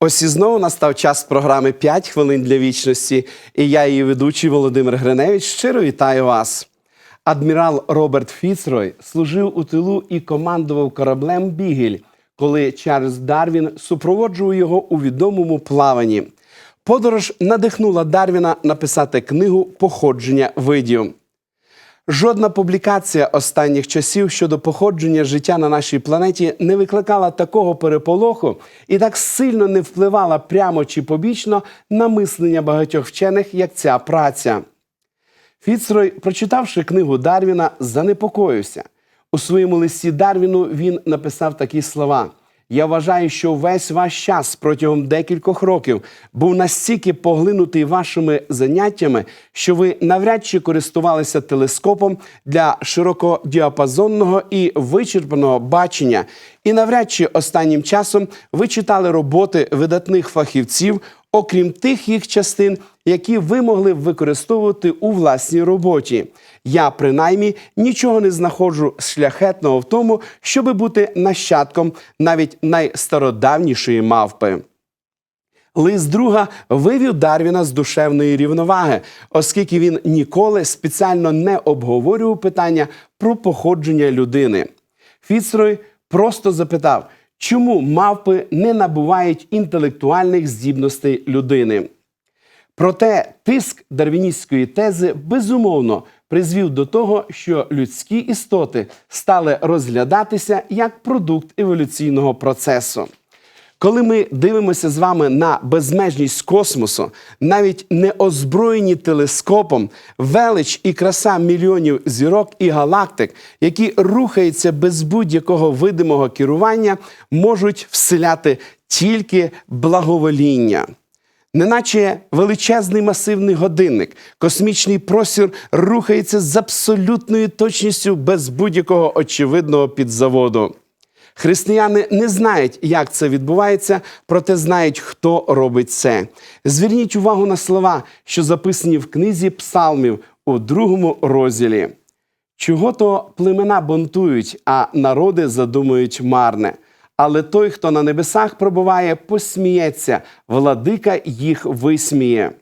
Ось і знову настав час програми «5 хвилин для вічності. І я, її ведучий Володимир Гриневич, щиро вітаю вас. Адмірал Роберт Фіцрой служив у тилу і командував кораблем Бігель, коли Чарльз Дарвін супроводжував його у відомому плаванні. Подорож надихнула Дарвіна написати книгу Походження видів. Жодна публікація останніх часів щодо походження життя на нашій планеті не викликала такого переполоху і так сильно не впливала прямо чи побічно на мислення багатьох вчених, як ця праця. Фіцрой, прочитавши книгу Дарвіна, занепокоївся. У своєму листі Дарвіну він написав такі слова. Я вважаю, що весь ваш час протягом декількох років був настільки поглинутий вашими заняттями, що ви навряд чи користувалися телескопом для широкодіапазонного і вичерпаного бачення, і навряд чи останнім часом ви читали роботи видатних фахівців, окрім тих їх частин, які ви могли б використовувати у власній роботі. Я принаймні нічого не знаходжу шляхетного в тому, щоби бути нащадком навіть найстародавнішої мавпи. Лист друга вивів Дарвіна з душевної рівноваги, оскільки він ніколи спеціально не обговорював питання про походження людини. Фіцрой просто запитав, чому мавпи не набувають інтелектуальних здібностей людини. Проте тиск дарвіністської тези безумовно призвів до того, що людські істоти стали розглядатися як продукт еволюційного процесу. Коли ми дивимося з вами на безмежність космосу, навіть не озброєні телескопом, велич і краса мільйонів зірок і галактик, які рухаються без будь-якого видимого керування, можуть вселяти тільки благовоління. Неначе величезний масивний годинник, космічний простір рухається з абсолютною точністю без будь-якого очевидного підзаводу. Християни не знають, як це відбувається, проте знають, хто робить це. Зверніть увагу на слова, що записані в книзі Псалмів у другому розділі. Чого то племена бунтують, а народи задумують марне. Але той, хто на небесах пробуває, посміється, владика їх висміє.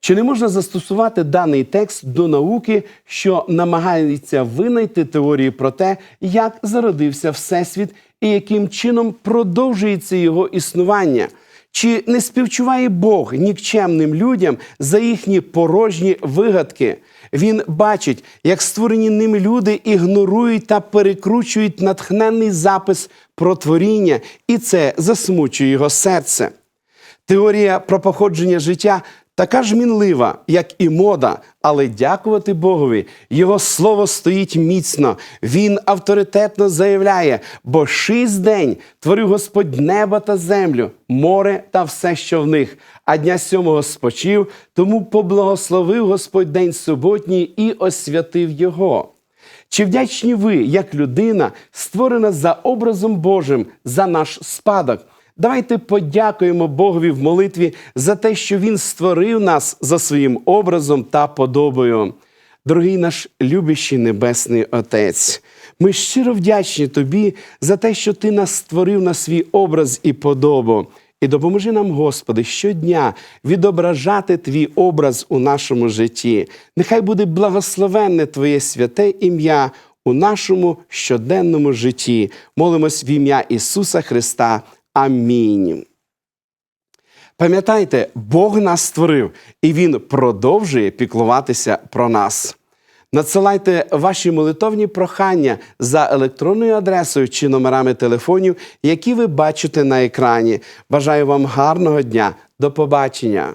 Чи не можна застосувати даний текст до науки, що намагається винайти теорії про те, як зародився Всесвіт і яким чином продовжується його існування? Чи не співчуває Бог нікчемним людям за їхні порожні вигадки? Він бачить, як створені ним люди ігнорують та перекручують натхненний запис про творіння, і це засмучує його серце. Теорія про походження життя така ж мінлива, як і мода, але дякувати Богові, його слово стоїть міцно. Він авторитетно заявляє: бо шість день творив Господь неба та землю, море та все, що в них. А дня сьомого спочив, тому поблагословив Господь день суботній і освятив його. Чи вдячні ви, як людина, створена за образом Божим, за наш спадок? Давайте подякуємо Богові в молитві за те, що Він створив нас за своїм образом та подобою. Дорогий наш любящий Небесний Отець, ми щиро вдячні Тобі за те, що Ти нас створив на свій образ і подобу. І допоможи нам, Господи, щодня відображати Твій образ у нашому житті. Нехай буде благословенне Твоє святе ім'я у нашому щоденному житті. Молимось в ім'я Ісуса Христа. Амінь. Пам'ятайте, Бог нас створив, і Він продовжує піклуватися про нас. Надсилайте ваші молитовні прохання за електронною адресою чи номерами телефонів, які ви бачите на екрані. Бажаю вам гарного дня. До побачення!